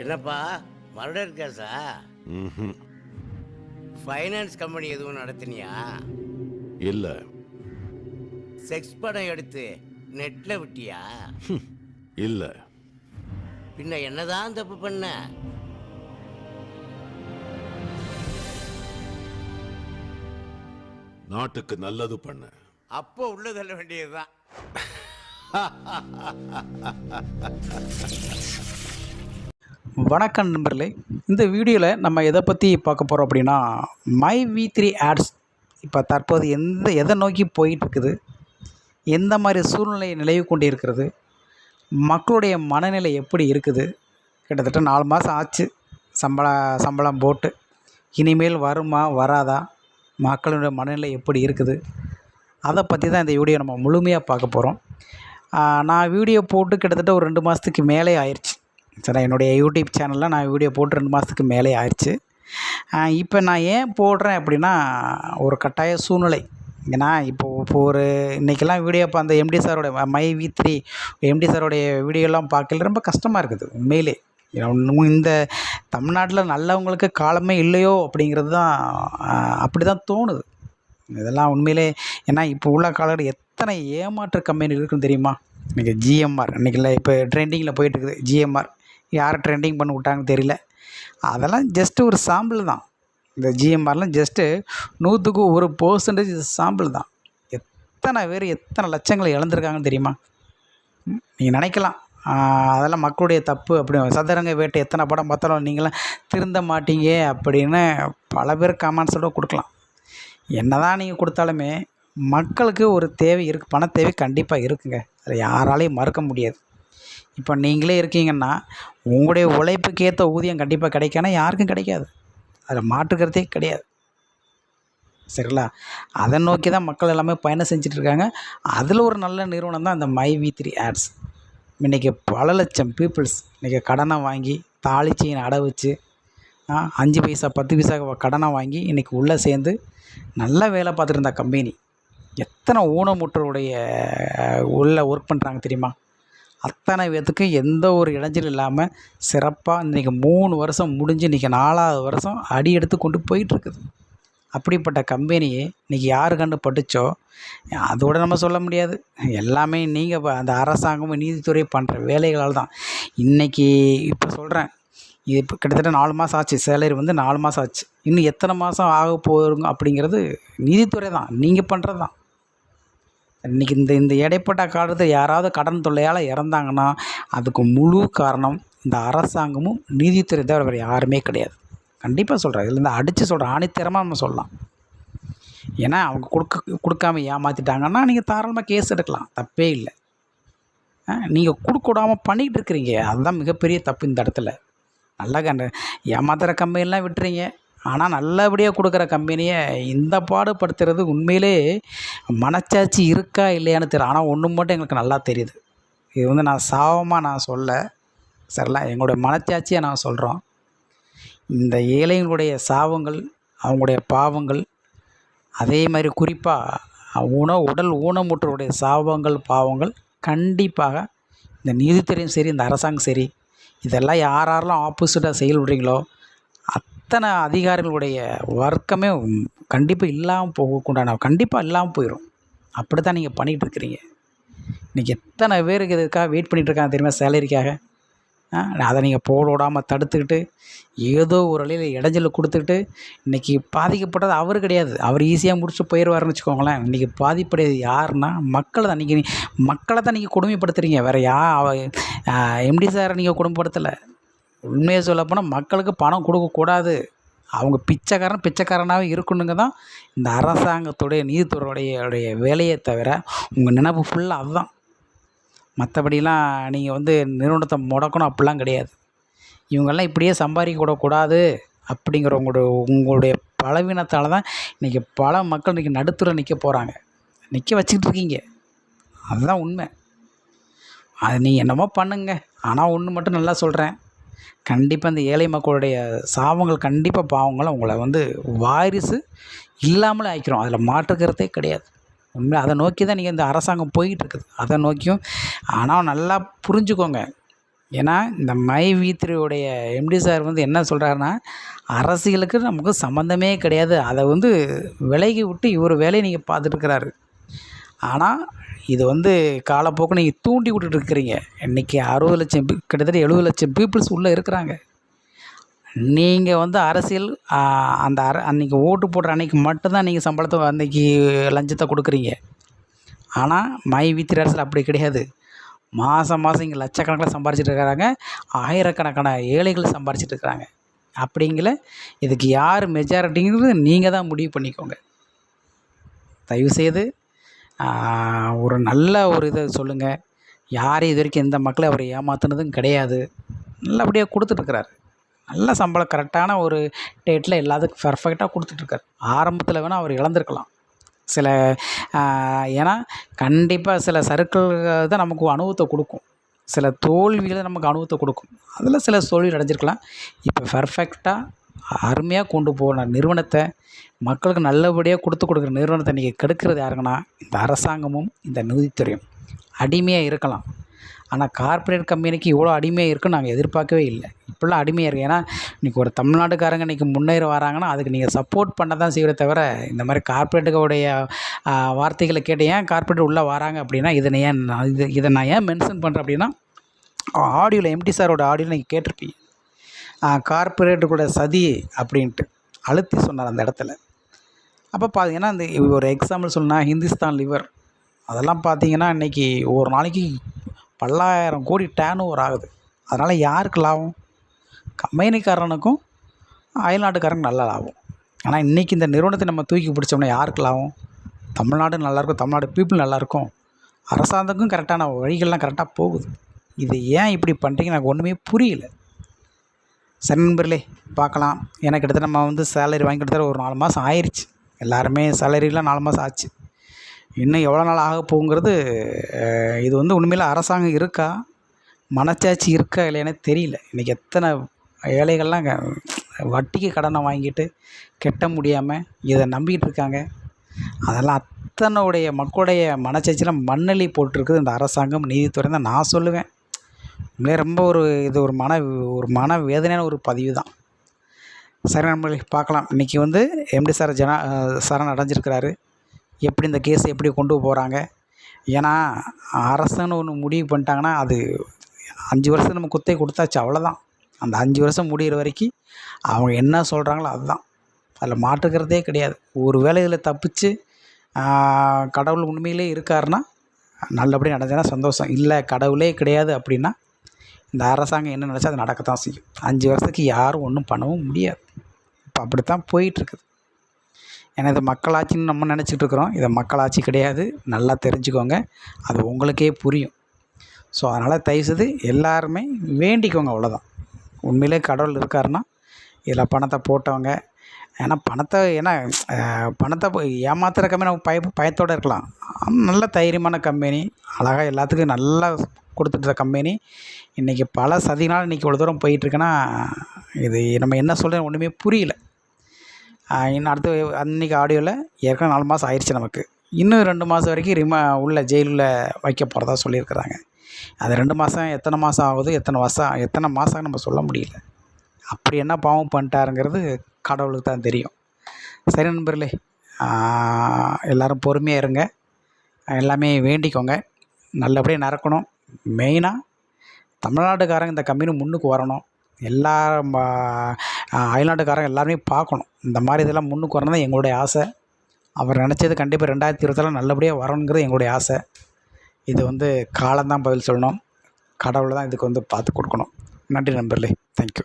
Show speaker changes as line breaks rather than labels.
என்னப்பா murder கேஸா. Finance company எதுவும் நடத்தினியா?
இல்ல.
செக்ஸ் படம் எடுத்து நெட்ல விட்டியா?
இல்ல.
பின்ன என்னதான் தப்பு பண்ண?
நாட்டுக்கு நல்லது பண்ண.
அப்போ உள்ள தள்ள வேண்டியதுதான்.
வணக்கம் நண்பர்களே. இந்த வீடியோவில் நம்ம எதை பற்றி பார்க்க போகிறோம் அப்படின்னா மை வி த்ரீ ஆட்ஸ். இப்போ தற்போது எந்த எதை நோக்கி போயிட்டுருக்குது? எந்த மாதிரி சூழ்நிலை நிலவு கொண்டு இருக்கிறது மக்களுடைய மனநிலை எப்படி இருக்குது? கிட்டத்தட்ட நாலு மாதம் ஆச்சு சம்பள சம்பளம் போட்டு. இனிமேல் வருமா வராதா? மக்களுடைய மனநிலை எப்படி இருக்குது? அதை பற்றி தான் இந்த வீடியோ நம்ம முழுமையாக பார்க்க போகிறோம் நான் வீடியோ போட்டு கிட்டத்தட்ட ஒரு ரெண்டு மாதத்துக்கு மேலே ஆயிடுச்சு சரி என்னுடைய யூடியூப் சேனலில் நான் வீடியோ போட்டு ரெண்டு மாதத்துக்கு மேலே ஆயிடுச்சு. இப்போ நான் ஏன் போடுறேன் அப்படின்னா ஒரு கட்டாய சூழ்நிலை. ஏன்னா இப்போ இப்போ ஒரு இன்றைக்கெல்லாம் வீடியோ இப்போ அந்த எம்டி சாரோட மை வி த்ரீ எம்டி சாரோடைய வீடியோலாம் பார்க்கல ரொம்ப கஷ்டமாக இருக்குது உண்மையிலே. இன்னும் இந்த தமிழ்நாட்டில் நல்லவங்களுக்கு காலமே இல்லையோ அப்படிங்கிறது தான் அப்படி தான் தோணுது. இதெல்லாம் உண்மையிலே ஏன்னா இப்போ உள்ள காலகட்டம் எத்தனை ஏமாற்று கம்பெனி இருக்குன்னு தெரியுமா? இன்றைக்கி ஜிஎம்ஆர் இன்றைக்கில இப்போ ட்ரெண்டிங்கில் போயிட்டுருக்குது ஜிஎம்ஆர் யார் ட்ரெண்டிங் பண்ணி விட்டாங்கன்னு தெரியல. அதெல்லாம் ஜஸ்ட்டு ஒரு சாம்பிள் தான். இந்த ஜிஎம்ஆர்லாம் ஜஸ்ட்டு நூற்றுக்கு ஒரு பர்சன்டேஜ் சாம்பிள் தான். எத்தனை பேர் எத்தனை லட்சங்களை இழந்திருக்காங்கன்னு தெரியுமா? நீங்கள் நினைக்கலாம். அதெல்லாம் மக்களுடைய தப்பு அப்படி சதுரங்க வேட்டை எத்தனை படம் பார்த்தாலும் நீங்களாம் திருந்த மாட்டீங்க அப்படின்னு பல பேர் கமெண்ட்ஸோட கொடுக்கலாம். என்னதான் நீங்கள் கொடுத்தாலுமே மக்களுக்கு ஒரு தேவை இருக்குது பண தேவை கண்டிப்பாக இருக்குங்க. அதை யாராலையும் மறுக்க முடியாது. இப்போ நீங்களே இருக்கீங்கன்னா உங்களுடைய உழைப்புக்கு ஏற்ற ஊதியம் கண்டிப்பாக கிடைக்கானா யாருக்கும் கிடைக்காது. அதில் மாற்றுக்கிறதே கிடையாது. சரிங்களா? அதை நோக்கி தான் மக்கள் எல்லாமே பயணம் செஞ்சிட்ருக்காங்க. அதில் ஒரு நல்ல நிறுவனம் தான் அந்த மை வி த்ரீ ஆட்ஸ். இன்றைக்கி பல லட்சம் பீப்புள்ஸ் இன்றைக்கி கடனை வாங்கி தாளிச்சியின் அடை வச்சு அஞ்சு பைசா பத்து பைசா கடனை வாங்கி இன்றைக்கி உள்ளே சேர்ந்து நல்ல வேலை பார்த்துட்டு இருந்த கம்பெனி எத்தனை ஊனமுற்றோருடைய உள்ளே ஒர்க் பண்ணுறாங்க தெரியுமா? அத்தனை பேத்துக்கு எந்த ஒரு இடைஞ்சல் இல்லாமல் சிறப்பாக இன்றைக்கி மூணு வருஷம் முடிஞ்சு இன்றைக்கி நாலாவது வருஷம் அடி எடுத்து கொண்டு போயிட்டுருக்குது. அப்படிப்பட்ட கம்பெனியை இன்றைக்கி யார் கண்டு பட்டுச்சோ அதோட நம்ம சொல்ல முடியாது. எல்லாமே நீங்கள் அந்த அரசாங்கமும் நீதித்துறை பண்ணுற வேலைகளால் தான். இன்றைக்கி இப்போ சொல்கிறேன் இது இப்போ கிட்டத்தட்ட நாலு மாதம் ஆச்சு சேலரி வந்து நாலு மாதம் ஆச்சு. இன்னும் எத்தனை மாதம் ஆக போகிறோங்க அப்படிங்கிறது நீதித்துறை தான் நீங்கள் பண்ணுறது தான். இன்றைக்கி இந்த இந்த இடைப்பட்ட காலத்தில் யாராவது கடன் தொல்லையால் இறந்தாங்கன்னா அதுக்கு முழு காரணம் இந்த அரசாங்கமும் நீதித்துறை தவிர வேறு யாருமே கிடையாது. கண்டிப்பாக சொல்கிறேன் இதில் இந்த அடித்து சொல்கிறேன் ஆணித்தரமாக நம்ம சொல்லலாம். ஏன்னா அவங்க கொடுக்க கொடுக்காம ஏமாற்றிட்டாங்கன்னா நீங்கள் தாராளமாக கேஸ் எடுக்கலாம். தப்பே இல்லை. நீங்கள் கொடுக்க விடாமல் இருக்கிறீங்க. அதுதான் மிகப்பெரிய தப்பு இந்த இடத்துல. நல்லா கண்டு ஏமாத்துகிற கம்பெனிலாம் விட்டுறீங்க. ஆனால் நல்லபடியாக கொடுக்குற கம்பெனியை இந்த பாடுபடுத்துறது உண்மையிலே மனச்சாட்சி இருக்கா இல்லையான்னு தெரியும் ஆனால் ஒன்று மட்டும் எங்களுக்கு நல்லா தெரியுது. இது வந்து நான் சாபமாக நான் சொல்ல சரிங்களா? எங்களுடைய மனச்சாட்சியை நான் சொல்கிறோம் இந்த ஏழைங்களுடைய சாபங்கள் அவங்களுடைய பாவங்கள் அதே மாதிரி குறிப்பாக உண உடல் ஊனமுற்றோருடைய சாபங்கள் பாவங்கள் கண்டிப்பாக இந்த நீதித்துறையும் சரி இந்த அரசாங்கம் சரி இதெல்லாம் யார் யாரெல்லாம் ஆப்போசிட்டாக செயல்படுறீங்களோ அத்தனை அதிகாரிகளுடைய வர்க்கமே கண்டிப்பாக இல்லாமல் போகக்கூடாது கண்டிப்பாக இல்லாமல் போயிடும் அப்படி தான் நீங்கள் பண்ணிகிட்டு இருக்கிறீங்க. இன்றைக்கி எத்தனை பேருக்கு இதுக்காக வெயிட் பண்ணிகிட்ருக்காங்க தெரியுமா சேலரிக்காக? அதை நீங்கள் போட விடாமல் தடுத்துக்கிட்டு ஏதோ ஒரு வழியில் இடைஞ்சல் கொடுத்துக்கிட்டு இன்றைக்கி பாதிக்கப்பட்டது அவர் கிடையாது. அவர் ஈஸியாக முடிச்சுட்டு போயிடுவாருன்னு வச்சுக்கோங்களேன். இன்றைக்கி பாதிப்படையது யாருன்னா மக்களை தான். நீங்கள் மக்களை தான் நீங்கள் கொடுமைப்படுத்துறீங்க. வேறு யா எம்டி சாரை நீங்கள் கொடுமைப்படுத்தலை. உண்மையை சொல்லப்போனால் மக்களுக்கு பணம் கொடுக்கக்கூடாது அவங்க பிச்சைக்காரன் பிச்சைக்காரனாகவே இருக்கணுங்க தான் இந்த அரசாங்கத்துடைய நீதித்துறையுடைய வேலையை தவிர உங்கள் நினைப்பு ஃபுல்லாக அதுதான். மற்றபடிலாம் நீங்கள் வந்து நிறுவனத்தை முடக்கணும் அப்படிலாம் கிடையாது. இவங்கெல்லாம் இப்படியே சம்பாதிக்க கூடக்கூடாது அப்படிங்கிற உங்களுடைய உங்களுடைய பலவீனத்தால் தான் இன்றைக்கி பல மக்கள் இன்றைக்கி நடுத்தர நிற்க போகிறாங்க நிற்க வச்சுக்கிட்டு இருக்கீங்க. அதுதான் உண்மை. அது நீங்கள் என்னமோ பண்ணுங்க. ஆனால் ஒன்று மட்டும் நல்லா சொல்கிறேன் கண்டிப்பாக இந்த ஏழை மக்களுடைய சாபங்கள் கண்டிப்பாக பாவங்களும் உங்களை வந்து வாரிசு இல்லாமலே ஆக்கிறோம் அதில் மாற்றுக்கிறதே கிடையாது. உண்மை அதை நோக்கி தான் நீங்கள் இந்த அரசாங்கம் போயிட்டுருக்குது. அதை நோக்கியும் ஆனால் நல்லா புரிஞ்சுக்கோங்க. ஏன்னா இந்த மை வீத்திரியுடைய எம்டி சார் வந்து என்ன சொல்கிறாருன்னா அரசியலுக்கு நமக்கு சம்மந்தமே கிடையாது. அதை வந்து விலகி விட்டு இவர் வேலையை நீங்கள் பார்த்துட்டுருக்கிறாரு ஆனால் இது வந்து காலப்போக்கு நீங்கள் தூண்டி விட்டுட்டு இருக்கிறீங்க. இன்றைக்கி அறுபது லட்சம் கிட்டத்தட்ட எழுபது லட்சம் பீப்புள்ஸ் உள்ளே இருக்கிறாங்க. நீங்கள் வந்து அரசியல் அந்த அர அன்றைக்கி ஓட்டு போடுற அன்றைக்கி மட்டும்தான் நீங்கள் சம்பளத்தை அன்றைக்கி லஞ்சத்தை கொடுக்குறீங்க. ஆனால் மை வித்திர அரசியல் அப்படி கிடையாது. மாதம் மாதம் இங்கே லட்சக்கணக்கில் சம்பாரிச்சிட்டு இருக்கிறாங்க. ஆயிரக்கணக்கான ஏழைகள் சம்பாரிச்சிட்டு இருக்கிறாங்க. அப்படிங்கல இதுக்கு யார் மெஜாரிட்டிங்கிறது நீங்கள் தான் முடிவு பண்ணிக்கோங்க. தயவுசெய்து ஒரு நல்ல ஒரு இதை சொல்லுங்கள் யாரையும் இது வரைக்கும் எந்த மக்களை அவர் ஏமாத்துனதும் கிடையாது. நல்லபடியாக கொடுத்துட்ருக்குறாரு நல்ல சம்பளம் கரெக்டான ஒரு டேட்டில் எல்லாத்துக்கும் பர்ஃபெக்டாக கொடுத்துட்ருக்காரு ஆரம்பத்தில் வேணால் அவர் இழந்திருக்கலாம். சில ஏன்னா கண்டிப்பாக சில சர்க்கிள் தான் நமக்கு அனுபவத்தை கொடுக்கும். சில தோல்விகளை நமக்கு அனுபவத்தை கொடுக்கும். அதில் சில தோல்வி அடைஞ்சிருக்கலாம். இப்போ பர்ஃபெக்டாக அருமையாக கொண்டு போன நிறுவனத்தை மக்களுக்கு நல்லபடியாக கொடுத்து கொடுக்குற நிறுவனத்தை நீங்கள் கெடுக்கிறது யாருங்கன்னா இந்த அரசாங்கமும் இந்த நிதித்துறையும். அடிமையாக இருக்கலாம். ஆனால் கார்ப்பரேட் கம்பெனிக்கு இவ்வளோ அடிமையாக இருக்குன்னு நாங்கள் எதிர்பார்க்கவே இல்லை. இப்படிலாம் அடிமையாக இருக்குது ஏன்னா இன்றைக்கி ஒரு தமிழ்நாட்டுக்காரங்க இன்றைக்கி முன்னேறி வராங்கன்னா அதுக்கு நீங்கள் சப்போர்ட் பண்ண தான் செய்வதை தவிர இந்த மாதிரி கார்ப்பரேட்டுகளுடைய வார்த்தைகளை கேட்டு ஏன் கார்ப்பரேட் உள்ளே வராங்க அப்படின்னா இதை ஏன் நான் இது இதை நான் ஏன் மென்ஷன் பண்ணுறேன் அப்படின்னா ஆடியோவில் எம்டி சாரோட ஆடியோவில் நீங்கள் கேட்டிருப்பீங்க. கார்ப்பரேட்டுக்கூட சதி அப்படின்ட்டு அழுத்தி சொன்னார் அந்த இடத்துல. அப்போ பார்த்தீங்கன்னா இந்த ஒரு எக்ஸாம்பிள் சொன்னால் ஹிந்துஸ்தான் லிவர் அதெல்லாம் பார்த்தீங்கன்னா இன்றைக்கி ஒரு நாளைக்கு பல்லாயிரம் கோடி டேன் ஓவர் ஆகுது. அதனால் யாருக்கு லாபம்? கம்பெனிக்காரனுக்கும் அயல்நாட்டுக்காரனுக்கு நல்ல லாபம். ஆனால் இன்றைக்கி இந்த நிறுவனத்தை நம்ம தூக்கி பிடிச்சோம்னா யாருக்கு லாபம்? தமிழ்நாடு நல்லாயிருக்கும் தமிழ்நாடு பீப்புள் நல்லாயிருக்கும் அரசாங்கத்துக்கும் கரெக்டான வழிகள்லாம் கரெக்டாக போகுது. இது ஏன் இப்படி பண்ணுறீங்க எனக்கு ஒன்றுமே புரியல. சரி நண்பர்களே பார்க்கலாம். எனக்கு கிட்டத்தட்ட நம்ம வந்து சேலரி வாங்கி கொடுத்தா ஒரு நாலு மாதம் ஆயிடுச்சு எல்லாருமே சேலரிலாம் நாலு மாதம் ஆச்சு. இன்னும் எவ்வளோ நாள் ஆக போகுங்கிறது இது வந்து உண்மையில் அரசாங்கம் இருக்கா? மனச்சாட்சி இருக்கா இல்லையானே தெரியல. இன்றைக்கி எத்தனை ஏழைகள்லாம் வட்டிக்கு கடனை வாங்கிட்டு கெட்ட முடியாமல் இதை நம்பிக்கிட்டு இருக்காங்க. அதெல்லாம் அத்தனையுடைய மக்களுடைய மனச்சாட்சியெலாம் மண்ணலி போட்டிருக்குது இந்த அரசாங்கம் நீதித்துறை தான் நான் சொல்லுவேன். உண்மையிலே ரொம்ப ஒரு இது ஒரு மன ஒரு மன வேதனையான ஒரு பதிவு தான். சரி நண்பர்களே பார்க்கலாம். இன்றைக்கி வந்து எம்டி சார் ஜனா சரண் அடைஞ்சிருக்கிறாரு. எப்படி இந்த கேஸை எப்படி கொண்டு போகிறாங்க ஏன்னா அரசுன்னு ஒன்று முடிவு பண்ணிட்டாங்கன்னா அது அஞ்சு வருஷம் நம்ம குத்தை கொடுத்தாச்சு அவ்வளோதான் அந்த அஞ்சு வருஷம் முடிகிற வரைக்கும் அவங்க என்ன சொல்கிறாங்களோ அதுதான். அதில் மாற்றுக்கிறதே கிடையாது. ஒரு வேளை இதில் தப்பிச்சு கடவுள் உண்மையிலே இருக்காருன்னா நல்லபடியாக நடந்ததுன்னா சந்தோஷம். இல்லை கடவுளே கிடையாது அப்படின்னா இந்த அரசாங்கம் என்ன நினச்சா அது நடக்கத்தான் செய்யும். அஞ்சு வருஷத்துக்கு யாரும் ஒன்றும் பண்ணவும் முடியாது. இப்போ அப்படி தான் போயிட்டுருக்குது. ஏன்னா இது மக்களாட்சின்னு நம்ம நினச்சிட்டு இருக்கிறோம். இதை மக்களாட்சி கிடையாது. நல்லா தெரிஞ்சுக்கோங்க. அது உங்களுக்கே புரியும். ஸோ அதனால் தயவுசெய்து எல்லாருமே வேண்டிக்கோங்க அவ்வளோதான் உண்மையிலே கடவுள் இருக்காருன்னா இதில் பணத்தை போட்டவங்க ஏன்னா பணத்தை ஏன்னா பணத்தை போய் ஏமாத்துற கம்பெனி நம்ம பய பயத்தோடு இருக்கலாம். நல்ல தைரியமான கம்பெனி. அழகாக எல்லாத்துக்கும் நல்லா கொடுத்துட்ட கம்பெனி. இன்றைக்கி பல சதினால் இன்றைக்கி இவ்வளோ தூரம் போயிட்டுருக்குன்னா இது நம்ம என்ன சொல்கிறது ஒன்றுமே புரியல. இன்னும் அடுத்து அன்றைக்கி ஆடியோவில் ஏற்கனவே நாலு மாதம் ஆயிடுச்சு நமக்கு. இன்னும் ரெண்டு மாதம் வரைக்கும் ரிமா உள்ள ஜெயிலில் வைக்க போகிறதா சொல்லியிருக்கிறாங்க. அது ரெண்டு மாதம் எத்தனை மாதம் ஆகுது எத்தனை வருஷம் எத்தனை மாதம் நம்ம சொல்ல முடியல. அப்படி என்ன பாவம் பண்ணிட்டாருங்கிறது கடவுளுக்கு தான் தெரியும். சரி நண்பர்களே எல்லோரும் எல்லாரும் பொறுமையாக இருங்க. எல்லாமே வேண்டிக்கோங்க. நல்லபடியாக நடக்கணும். மெயினாக தமிழ்நாட்டுக்காரங்க இந்த கம்பெனி முன்னுக்கு வரணும். எல்லா அயல்நாட்டுக்காரங்க எல்லாருமே பார்க்கணும். இந்த மாதிரி இதெல்லாம் முன்னுக்கு வரணும் தான் எங்களுடைய ஆசை. அவர் நினச்சது கண்டிப்பாக ரெண்டாயிரத்தி இருபத்தில் நல்லபடியாக வரணுங்கிறது எங்களுடைய ஆசை. இது வந்து காலம்தான் பதில் சொல்லணும். கடவுளை தான் இதுக்கு வந்து பார்த்து கொடுக்கணும். நன்றி நண்பர்களே. தேங்க்யூ